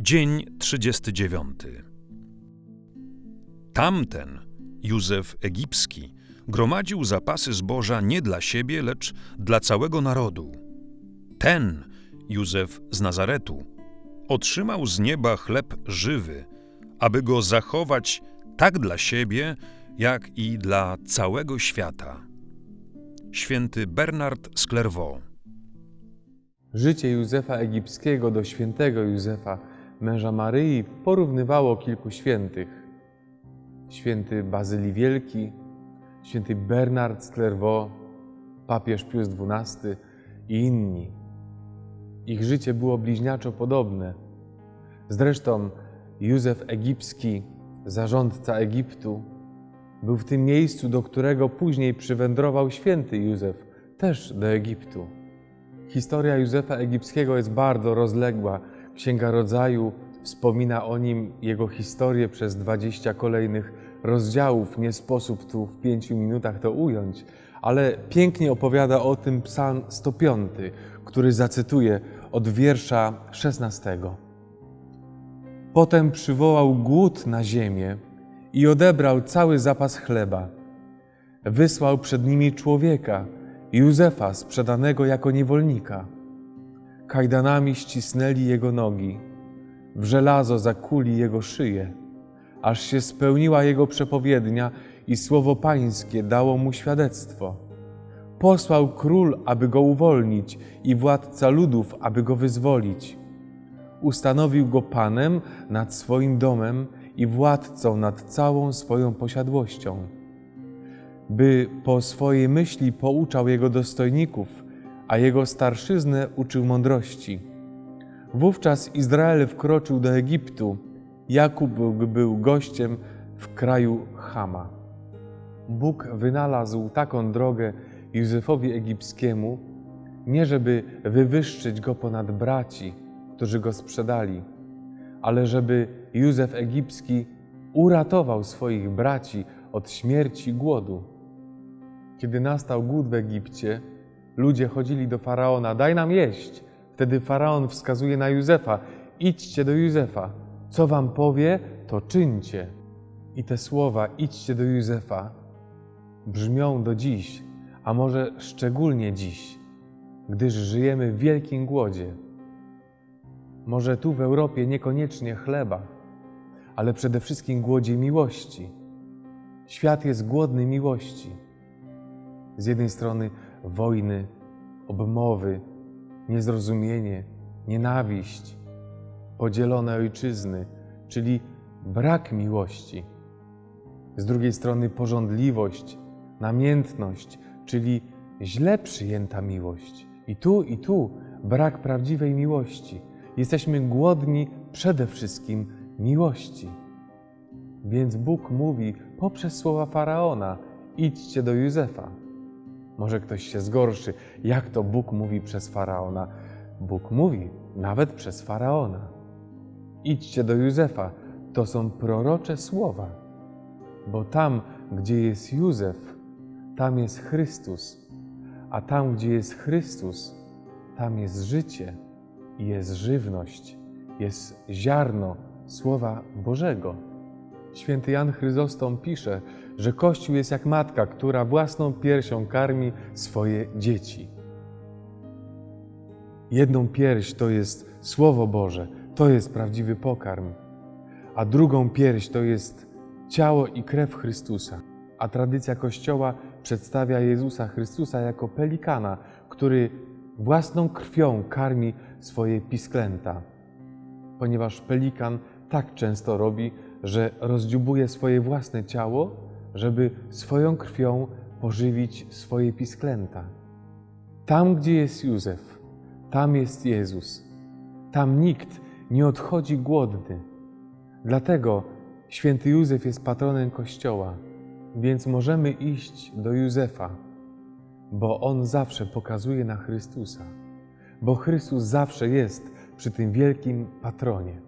Dzień 39. Tamten, Józef Egipski, gromadził zapasy zboża nie dla siebie, lecz dla całego narodu. Ten, Józef z Nazaretu, otrzymał z nieba chleb żywy, aby go zachować tak dla siebie, jak i dla całego świata. Święty Bernard z. Życie Józefa Egipskiego do świętego Józefa, męża Maryi, porównywało kilku świętych. Święty Bazylii Wielki, święty Bernard z Clairvaux, papież Pius XII i inni. Ich życie było bliźniaczo podobne. Zresztą Józef Egipski, zarządca Egiptu, był w tym miejscu, do którego później przywędrował święty Józef, też do Egiptu. Historia Józefa Egipskiego jest bardzo rozległa. Księga Rodzaju wspomina o nim, jego historię przez 20 kolejnych rozdziałów. Nie sposób tu w pięciu minutach to ująć, ale pięknie opowiada o tym Psalm 105, który zacytuję od wiersza 16. Potem przywołał głód na ziemię i odebrał cały zapas chleba. Wysłał przed nimi człowieka, Józefa sprzedanego jako niewolnika. Kajdanami ścisnęli jego nogi, w żelazo zakuli jego szyję, aż się spełniła jego przepowiednia i słowo pańskie dało mu świadectwo. Posłał król, aby go uwolnić i władca ludów, aby go wyzwolić. Ustanowił go panem nad swoim domem i władcą nad całą swoją posiadłością by po swojej myśli pouczał jego dostojników, a jego starszyznę uczył mądrości. Wówczas Izrael wkroczył do Egiptu. Jakub był gościem w kraju Chama. Bóg wynalazł taką drogę Józefowi Egipskiemu, nie żeby wywyższyć go ponad braci, którzy go sprzedali, ale żeby Józef Egipski uratował swoich braci od śmierci głodu. Kiedy nastał głód w Egipcie, ludzie chodzili do faraona: Daj nam jeść. Wtedy faraon wskazuje na Józefa: Idźcie do Józefa. Co wam powie, to czyńcie. I te słowa: Idźcie do Józefa brzmią do dziś, a może szczególnie dziś, gdyż żyjemy w wielkim głodzie. Może tu w Europie niekoniecznie chleba, ale przede wszystkim głodzie miłości. Świat jest głodny miłości z jednej strony wojny, obmowy, niezrozumienie, nienawiść, podzielone ojczyzny, czyli brak miłości. Z drugiej strony pożądliwość, namiętność, czyli źle przyjęta miłość. I tu, i tu brak prawdziwej miłości. Jesteśmy głodni przede wszystkim miłości. Więc Bóg mówi poprzez słowa faraona: idźcie do Józefa. Może ktoś się zgorszy. Jak to Bóg mówi przez faraona? Bóg mówi nawet przez faraona. Idźcie do Józefa. To są prorocze słowa, bo tam, gdzie jest Józef, tam jest Chrystus, a tam, gdzie jest Chrystus, tam jest życie, jest żywność, jest ziarno Słowa Bożego. Święty Jan Chryzostom pisze, że Kościół jest jak matka, która własną piersią karmi swoje dzieci. Jedną pierś to jest Słowo Boże, to jest prawdziwy pokarm, a drugą pierś to jest ciało i krew Chrystusa. A tradycja Kościoła przedstawia Jezusa Chrystusa jako pelikana, który własną krwią karmi swoje pisklęta. Ponieważ pelikan tak często robi, że rozdziubuje swoje własne ciało, żeby swoją krwią pożywić swoje pisklęta. Tam, gdzie jest Józef, tam jest Jezus. Tam nikt nie odchodzi głodny. Dlatego święty Józef jest patronem Kościoła, więc możemy iść do Józefa, bo on zawsze pokazuje na Chrystusa, bo Chrystus zawsze jest przy tym wielkim patronie.